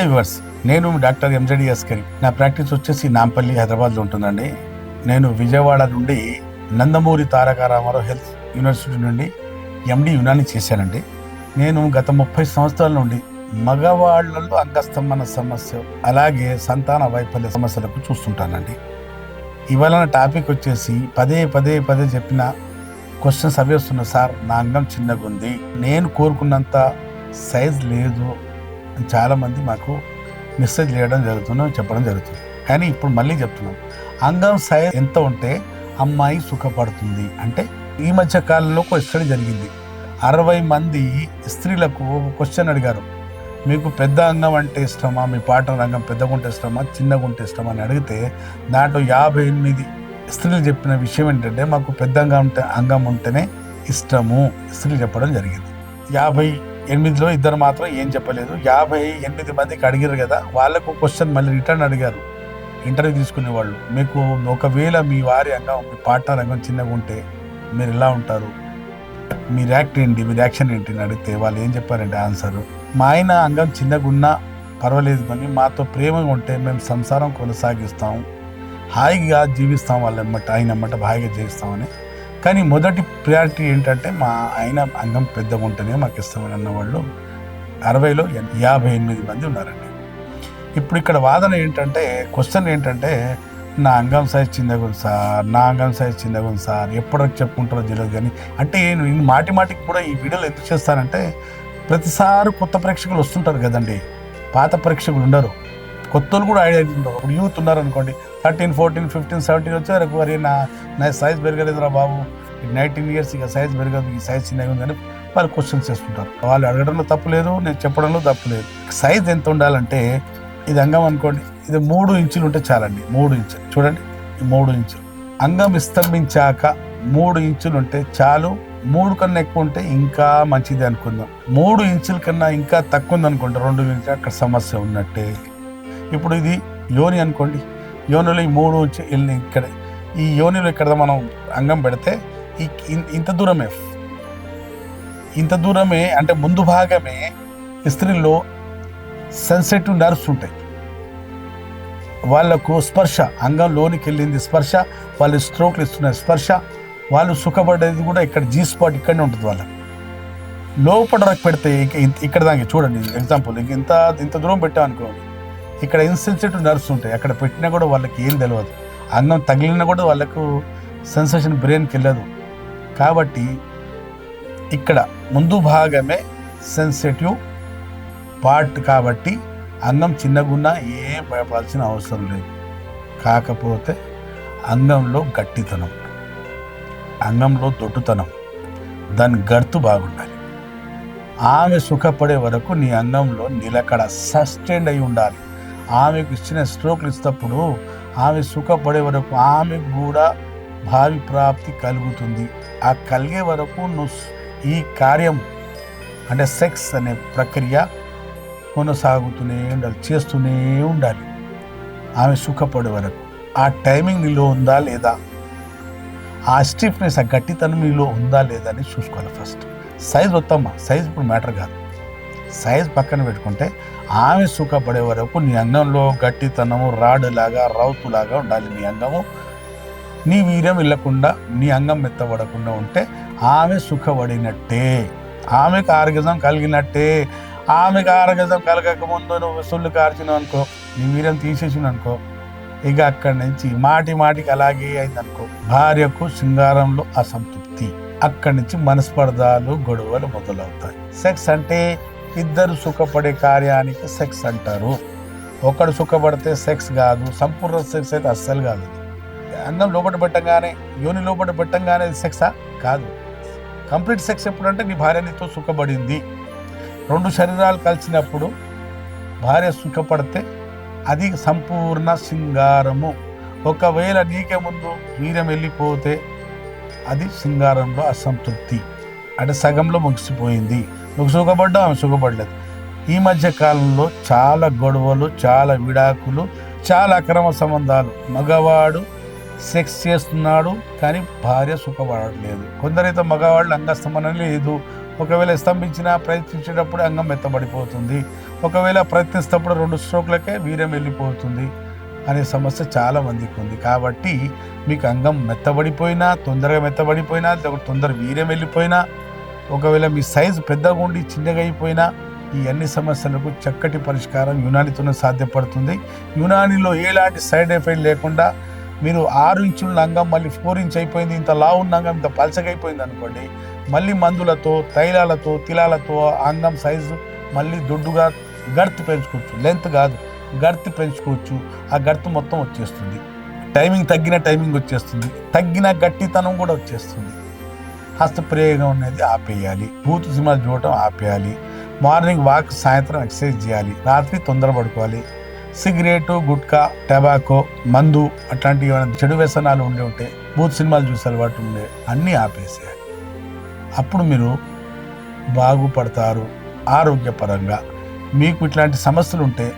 Hi వర్స్ నేను doctor ఎంజడి Askari. నా ప్రాక్టీస్ వచ్చేసి నాంపల్లి హైదరాబాద్లో ఉంటుందండి. నేను విజయవాడ నుండి నందమూరి తారక రామారావు హెల్త్ యూనివర్సిటీ నుండి ఎండి యునాని చేశానండి. నేను గత ముప్పై సంవత్సరాల నుండి మగవాళ్ళలో అంగస్తంభన సమస్య అలాగే సంతాన వైఫల్య సమస్యలకు చూస్తుంటానండి. ఇవాళ టాపిక్ వచ్చేసి పదే పదే పదే చెప్పిన క్వశ్చన్స్ అవి వస్తున్నాయి. సార్ నా అంగం చిన్నగా ఉంది నేను కోరుకున్నంత సైజ్ లేదు. చాలామంది మాకు మెసేజ్ చేయడం జరుగుతుంది చెప్పడం జరుగుతుంది. కానీ ఇప్పుడు మళ్ళీ చెప్తున్నాం. అంగం సైజ్ ఎంత ఉంటే అమ్మాయి సుఖపడుతుంది. అంటే ఈ మధ్య కాలంలో ఒక స్టడీ జరిగింది. అరవై మంది స్త్రీలకు క్వశ్చన్ అడిగారు. మీకు పెద్ద అంగం అంటే ఇష్టమా? మీ పాటల అంగం పెద్దగా ఉంటే ఇష్టమా? చిన్నగా ఉంటే ఇష్టమా? అని అడిగితే దాంట్లో యాభై ఎనిమిది స్త్రీలు చెప్పిన విషయం ఏంటంటే మాకు పెద్ద అంగం ఉంటే అంగం ఉంటేనే ఇష్టము. స్త్రీలు చెప్పడం జరిగింది. యాభై ఎనిమిదిలో ఇద్దరు మాత్రం ఏం చెప్పలేదు. యాభై ఎనిమిది మందికి అడిగారు కదా వాళ్ళకు క్వశ్చన్ మళ్ళీ రిటర్న్ అడిగారు. ఇంటర్వ్యూ తీసుకునే వాళ్ళు మీకు ఒకవేళ మీ వారి అంగం మీ పార్ట్నర్ అంగం చిన్నగా ఉంటే మీరు ఎలా ఉంటారు? మీ యాక్ట్ ఏంటి? మీ యాక్షన్ ఏంటి? అని అడిగితే వాళ్ళు ఏం చెప్పారంటే ఆన్సర్ మా ఆయన అంగం చిన్నగా ఉన్నా పర్వాలేదు కానీ మాతో ప్రేమగా ఉంటే మేము సంసారం కొనసాగిస్తాం. హాయిగా జీవిస్తాం వాళ్ళమ్మట ఆయన అమ్మట హాయిగా జీవిస్తామని. కానీ మొదటి ప్రియారిటీ ఏంటంటే మా ఆయన అంగం పెద్దగా ఉంటేనే మాకు ఇష్టమని అన్న వాళ్ళు అరవైలో యాభై ఎనిమిది మంది ఉన్నారండి. ఇప్పుడు ఇక్కడ వాదన ఏంటంటే క్వశ్చన్ ఏంటంటే నా అంగం సైజ్ చిన్నగా ఉంది సార్ నా అంగం సైజ్ చిన్నగా ఉంది సార్ ఎప్పటికి చెప్పుకుంటారో తెలియదు కానీ అంటే నేను మాటి మాటికి కూడా ఈ వీడియోలు ఎందుకు చేస్తానంటే ప్రతిసారి కొత్త ప్రేక్షకులు వస్తుంటారు కదండి పాత ప్రేక్షకులు ఉండరు. కొత్తలు కూడా ఐడియా ఉండరు ఇప్పుడు యూత్ ఉన్నారు అనుకోండి థర్టీన్ ఫోర్టీన్ ఫిఫ్టీన్ సెవెంటీన్ వచ్చారు మరి నా నా సైజ్ పెరగలేదురా బాబు. నైన్టీన్ ఇయర్స్ ఇక సైజ్ పెరగదు ఈ సైజ్ చిన్నగా ఉందని వాళ్ళు క్వశ్చన్స్ చేస్తుంటారు. వాళ్ళు అడగడంలో తప్పు లేదు నేను చెప్పడంలో తప్పు లేదు. సైజ్ ఎంత ఉండాలంటే ఇది అంగం అనుకోండి ఇది మూడు ఇంచులు ఉంటే చాలండి మూడు ఇంచులు. చూడండి మూడు ఇంచులు. అంగం విస్తంభించాక మూడు ఇంచులు ఉంటే చాలు మూడు కన్నా ఎక్కువ ఉంటే ఇంకా మంచిది అనుకుందాం. మూడు ఇంచుల కన్నా ఇంకా తక్కువ ఉంది రెండు ఇంచులు అక్కడ సమస్య ఉన్నట్టే. ఇప్పుడు ఇది యోని అనుకోండి. యోనిలో ఈ మూడు వెళ్ళి ఇక్కడ. ఈ యోనిలో ఇక్కడ మనం అంగం పెడితే ఈ ఇంత దూరమే. ఇంత దూరమే అంటే ముందు భాగమే స్త్రీల్లో సెన్సిటివ్ నర్వ్స్ ఉంటాయి. వాళ్ళకు స్పర్శ అంగం లోనికి వెళ్ళింది స్పర్శ వాళ్ళు స్ట్రోక్లు ఇస్తున్నారు స్పర్శ వాళ్ళు సుఖపడేది కూడా ఇక్కడ జీ స్పాట్ ఇక్కడనే ఉంటుంది వాళ్ళకి. లోపల వరకు పెడితే ఇక్కడ దానికి చూడండి ఎగ్జాంపుల్ ఇంత ఇంత దూరం పెట్టాం అనుకోండి ఇక్కడ ఇన్సెన్సిటివ్ నర్వ్స్ ఉంటాయి. అక్కడ పెట్టినా కూడా వాళ్ళకి ఏం తెలియదు అంగం తగిలినా కూడా వాళ్ళకు సెన్సేషన్ బ్రెయిన్కి వెళ్ళదు. కాబట్టి ఇక్కడ ముందు భాగమే సెన్సిటివ్ పార్ట్ కాబట్టి అంగం చిన్నగున్నా ఏం భయపడాల్సిన అవసరం లేదు. కాకపోతే అంగంలో గట్టితనం అంగంలో దొడ్డుతనం దాని గర్తు బాగుండాలి. ఆమె సుఖపడే వరకు నీ అంగంలో నిలకడ సస్టైన్ అయి ఉండాలి. ఆమెకు ఇచ్చిన స్ట్రోక్లు ఇస్తప్పుడు ఆమె సుఖపడే వరకు ఆమెకు కూడా భావి ప్రాప్తి కలుగుతుంది. ఆ కలిగే వరకు నువ్వు ఈ కార్యం అంటే సెక్స్ అనే ప్రక్రియ కొనసాగుతూనే ఉండాలి చేస్తూనే ఉండాలి. ఆమె సుఖపడే వరకు. ఆ టైమింగ్ నీలో ఉందా లేదా? ఆ స్టిఫ్నెస్ ఆ గట్టితనం నీలో ఉందా లేదా అని చూసుకోవాలి ఫస్ట్ సైజ్ వద్దమ్మా సైజ్ ఇప్పుడు మ్యాటర్ కాదు. సైజ్ పక్కన పెట్టుకుంటే ఆమె సుఖపడే వరకు నీ అంగంలో గట్టితనము రాడులాగా రౌతులాగా ఉండాలి నీ అంగము. నీ వీర్యం వెళ్ళకుండా నీ అంగం మెత్తబడకుండా ఉంటే ఆమె సుఖపడినట్టే. ఆమెకు ఆరోగ్యం కలిగినట్టే. ఆమెకు ఆరోగ్యం కలగక ముందు నువ్వు సొల్లు కార్చినావు అనుకో నీ వీర్యం తీసేసిన అనుకో ఇక అక్కడి నుంచి మాటి మాటికి అలాగే అయిందనుకో భార్యకు శృంగారంలో అసంతృప్తి. అక్కడి నుంచి మనస్పర్ధాలు గొడవలు మొదలవుతాయి. సెక్స్ అంటే ఇద్దరు సుఖపడే కార్యానికి సెక్స్ అంటారు. ఒకడు సుఖపడితే సెక్స్ కాదు సంపూర్ణ సెక్స్ అయితే అస్సలు కాదు. అన్నం లోపల పెట్టంగానే యోని లోపల పెట్టంగానే సెక్సా కాదు. కంప్లీట్ సెక్స్ ఎప్పుడంటే నీ భార్య నీతో సుఖపడింది. రెండు శరీరాలు కలిసినప్పుడు భార్య సుఖపడితే అది సంపూర్ణ సింగారము ఒకవేళ నీకే ముందు వీర్యం వెళ్ళిపోతే అది సింగారంలో అసంతృప్తి. అంటే సగంలో ముగిసిపోయింది. నువ్వు సుఖపడ్డావు ఆమె సుఖపడలేదు. ఈ మధ్య కాలంలో చాలా గొడవలు చాలా విడాకులు చాలా అక్రమ సంబంధాలు. మగవాడు సెక్స్ చేస్తున్నాడు కానీ భార్య సుఖపడట్లేదు. కొందరైతే మగవాళ్ళు అంగస్తంభనం లేదు. ఒకవేళ స్తంభించినా ప్రయత్నించేటప్పుడు అంగం మెత్తబడిపోతుంది. ఒకవేళ ప్రయత్నిస్తప్పుడు రెండు స్ట్రోక్లకే వీర్యం వెళ్ళిపోతుంది అనే సమస్య చాలా మందికి ఉంది. కాబట్టి మీకు అంగం మెత్తబడిపోయినా తొందరగా మెత్తబడిపోయినా తొందర వీర్యం వెళ్ళిపోయినా ఒకవేళ మీ సైజు పెద్దగా ఉండి చిన్నగా అయిపోయినా ఈ అన్ని సమస్యలకు చక్కటి పరిష్కారం యునానితోనే సాధ్యపడుతుంది. యునానిలో ఎలాంటి సైడ్ ఎఫెక్ట్ లేకుండా మీరు ఆరు ఇంచుల అంగం మళ్ళీ ఫోర్ ఇంచ్ అయిపోయింది ఇంత లావు ఉన్న ఇంత పలచగా అయిపోయింది అనుకోండి మళ్ళీ మందులతో తైలాలతో తిలాలతో అంగం సైజు మళ్ళీ దొడ్డుగా గర్త్ పెంచుకోవచ్చు. లెంత్ కాదు గర్త్ పెంచుకోవచ్చు. ఆ గర్త్ మొత్తం వచ్చేస్తుంది. టైమింగ్ తగ్గిన టైమింగ్ వచ్చేస్తుంది. తగ్గిన గట్టితనం కూడా వచ్చేస్తుంది. హస్తప్రయోగం అనేది ఆపేయాలి. బూత్ సినిమాలు చూడటం ఆపేయాలి. మార్నింగ్ వాక్ సాయంత్రం ఎక్సర్సైజ్ చేయాలి. రాత్రి తొందర పడుకోవాలి. సిగరెట్ గుట్కా టబాకో మందు అట్లాంటివి ఏమైనా చెడు వ్యసనాలు ఉండి ఉంటే బూత్ సినిమాలు చూసే అలవాటు ఉండే అన్నీ ఆపేసేయాలి. అప్పుడు మీరు బాగుపడతారు ఆరోగ్యపరంగా. మీకు ఇట్లాంటి సమస్యలు ఉంటే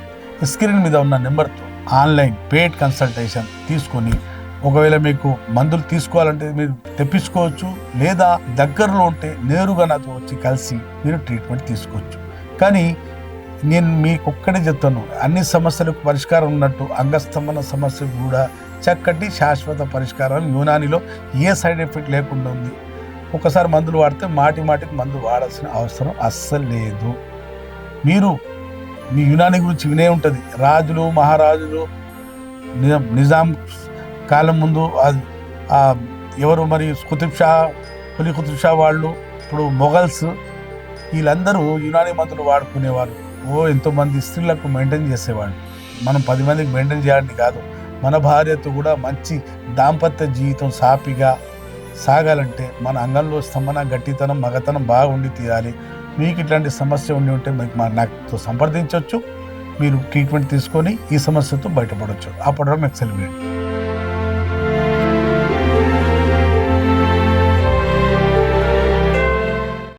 స్క్రీన్ మీద ఉన్న నెంబర్తో ఆన్లైన్ పేడ్ కన్సల్టేషన్ తీసుకొని ఒకవేళ మీకు మందులు తీసుకోవాలంటే మీరు తెప్పించుకోవచ్చు లేదా దగ్గరలో ఉంటే నేరుగా నాతో వచ్చి కలిసి మీరు ట్రీట్మెంట్ తీసుకోవచ్చు. కానీ నేను మీకు ఒక్కడే చెప్తాను అన్ని సమస్యలకు పరిష్కారం ఉన్నట్టు అంగస్తంభన సమస్యకు కూడా చక్కటి శాశ్వత పరిష్కారం యునానిలో ఏ సైడ్ ఎఫెక్ట్ లేకుండా ఉంది. ఒకసారి మందులు వాడితే మాటి మాటికి మందు వాడాల్సిన అవసరం అస్సలు లేదు. మీరు మీ యునాని గురించి వినే ఉంటుంది. రాజులు మహారాజులు నిజాం నిజాం కాలం ముందు ఎవరు మరి కుతుబ్ షా కులి కుతుబ్ షా వాళ్ళు ఇప్పుడు మొఘల్స్ వీళ్ళందరూ యునాని మందులు వాడుకునేవారు. ఓ ఎంతోమంది స్త్రీలకు మెయింటైన్ చేసేవాళ్ళు. మనం పది మందికి మెయింటైన్ చేయాలని కాదు మన భార్యతో కూడా మంచి దాంపత్య జీవితం సాపిగా సాగాలంటే మన అంగంలో స్తంభన గట్టితనం మగతనం బాగా ఉండి తీయాలి మీకు ఇట్లాంటి సమస్య ఉండి ఉంటే మీకు మా నాతో సంప్రదించవచ్చు. మీరు ట్రీట్మెంట్ తీసుకొని ఈ సమస్యతో బయటపడవచ్చు. అప్పుడు వరకు సెలబ్రేట్